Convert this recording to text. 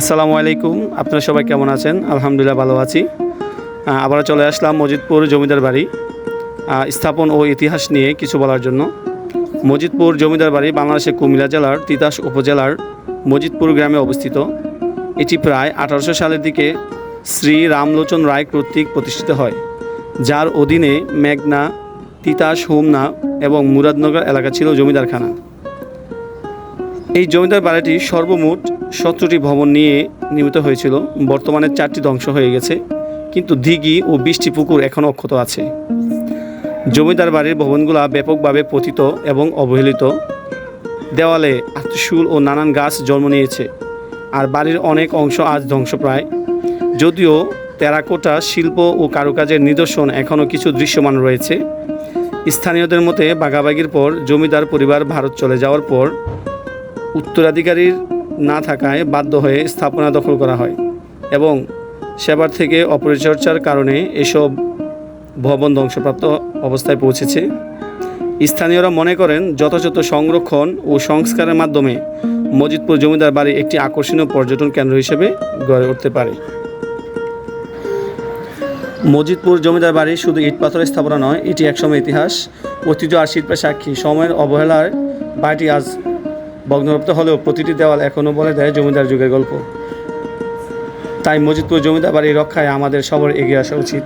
আসসালামু আলাইকুম। আপনারা সবাই কেমন আছেন? আলহামদুলিল্লাহ ভালো আছি। আবার চলে আসলাম মজিদপুর জমিদার বাড়ি। স্থাপন ও ইতিহাস নিয়ে কিছু বলার জন্য। মজিদপুর জমিদার বাড়ি বাংলাদেশের কুমিল্লা জেলার তিতাস উপজেলার মজিদপুর গ্রামে অবস্থিত। এটি প্রায় আঠারোশো সালের দিকে শ্রী রামলোচন রায় কর্তৃক প্রতিষ্ঠিত হয়, যার অধীনে মেঘনা, তিতাস, হোমনা এবং মুরাদনগর এলাকা ছিল জমিদারখানা। এই জমিদার বাড়িটি সর্বমোট সতেরোটি ভবন নিয়ে নির্মিত হয়েছিল। বর্তমানে চারটি ধ্বংস হয়ে গেছে, কিন্তু দিঘি ও বৃষ্টি পুকুর এখনও অক্ষত আছে। জমিদার বাড়ির ভবনগুলো ব্যাপকভাবে পতিত এবং অবহেলিত। দেওয়ালে আত্মশুল ও নানান গাছ জন্ম নিয়েছে, আর বাড়ির অনেক অংশ আজ ধ্বংসপ্রায়। যদিও টেরাকোটা শিল্প ও কারুকাজের নিদর্শন এখনও কিছু দৃশ্যমান রয়েছে। স্থানীয়দের মতে বাগাবাগির পর জমিদার পরিবার ভারত চলে যাওয়ার পর উত্তরাধিকারীর না থাকায় বাধ্য হয়ে স্থাপনা দখল করা হয় এবং সেবার থেকে অপরিচর্যার কারণে এসব ভবন ধ্বংসপ্রাপ্ত অবস্থায় পৌঁছেছে। স্থানীয়রা মনে করেন যথাযথ সংরক্ষণ ও সংস্কারের মাধ্যমে মজিদপুর জমিদার বাড়ি একটি আকর্ষণীয় পর্যটন কেন্দ্র হিসেবে গড়ে উঠতে পারে। মজিদপুর জমিদার বাড়ি শুধু ইট পাথরের স্থাপনা নয়, এটি একসময় ইতিহাস, ঐতিহ্য আর শিল্পের সাক্ষী। সময়ের অবহেলার বাড়িটি আজ ভগ্নপ্রাপ্ত হলেও প্রতিটি দেওয়াল এখনও বলে দেয় জমিদার যুগের গল্প। তাই মজিদপুর জমিদার বাড়ি রক্ষায় আমাদের সবার এগিয়ে আসা উচিত।